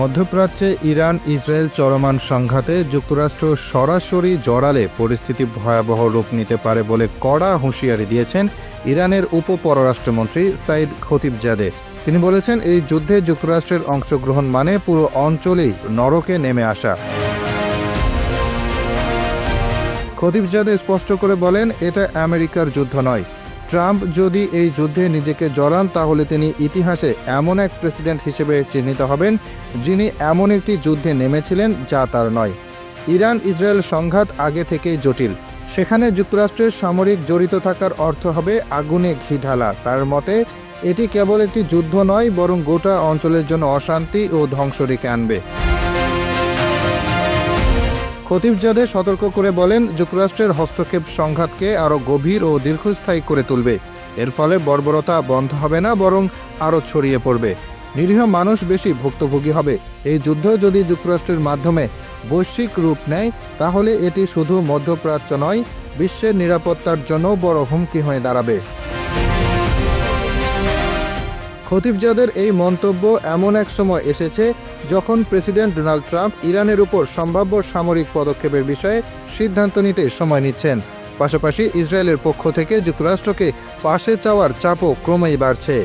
মধ্যপ্রাচ্যে Iran Israel চলমান সংঘাতে যুক্তরাষ্ট্র সরাসরি জড়ালে পরিস্থিতি ভয়াবহ রূপ নিতে পারে বলে কড়া হুঁশিয়ারি দিয়েছেন ইরানের উপ পররাষ্ট্রমন্ত্রী সাইদ খতিবজাদে। তিনি বলেছেন, এই যুদ্ধে যুক্তরাষ্ট্রের অংশগ্রহণ মানে পুরো অঞ্চলেই নরকে নেমে আসা। খতিবজাদে স্পষ্ট করে বলেন, এটা আমেরিকার যুদ্ধ নয় ট্রাম্প যদি এই যুদ্ধে নিজেকে জড়ান, তাহলে তিনি ইতিহাসে এমন এক প্রেসিডেন্ট হিসেবে চিহ্নিত হবেন, যিনি এমন একটি যুদ্ধে নেমেছিলেন যা তার নয়। ইরান ইসরায়েল সংঘাত আগে থেকেই জটিল। সেখানে যুক্তরাষ্ট্রের সামরিক জড়িত থাকার অর্থ হবে আগুনে ঘি ঢালা। তার মতে, এটি কেবল একটি যুদ্ধ নয়, বরং গোটা অঞ্চলের জন্য অশান্তি ও ধ্বংস রেখে আনবে। খতিবজাদে সতর্ক করে বলেন, যুক্তরাষ্ট্রের হস্তক্ষেপ সংঘাতকে আরও গভীর ও দীর্ঘস্থায়ী করে তুলবে। এর ফলে বর্বরতা বন্ধ হবে না, বরং আরও ছড়িয়ে পড়বে। নিরীহ মানুষ বেশি ভুক্তভোগী হবে। এই যুদ্ধ যদি যুক্তরাষ্ট্রের মাধ্যমে বৈশ্বিক রূপ নেয়, তাহলে এটি শুধু মধ্যপ্রাচ্য নয়, বিশ্বের নিরাপত্তার জন্য বড় হুমকি হয়ে দাঁড়াবে। খতিবজাদের এই মন্তব্য এমন এক সময় এসেছে যখন প্রেসিডেন্ট ডোনাল্ড ট্রাম্প ইরানের উপর সম্ভাব্য সামরিক পদক্ষেপের বিষয়ে সিদ্ধান্ত নিতে সময় নিচ্ছেন। পাশাপাশি ইসরায়েলের পক্ষ থেকে যুক্তরাষ্ট্রকে পাশে চাওয়ার চাপও ক্রমেই বাড়ছে।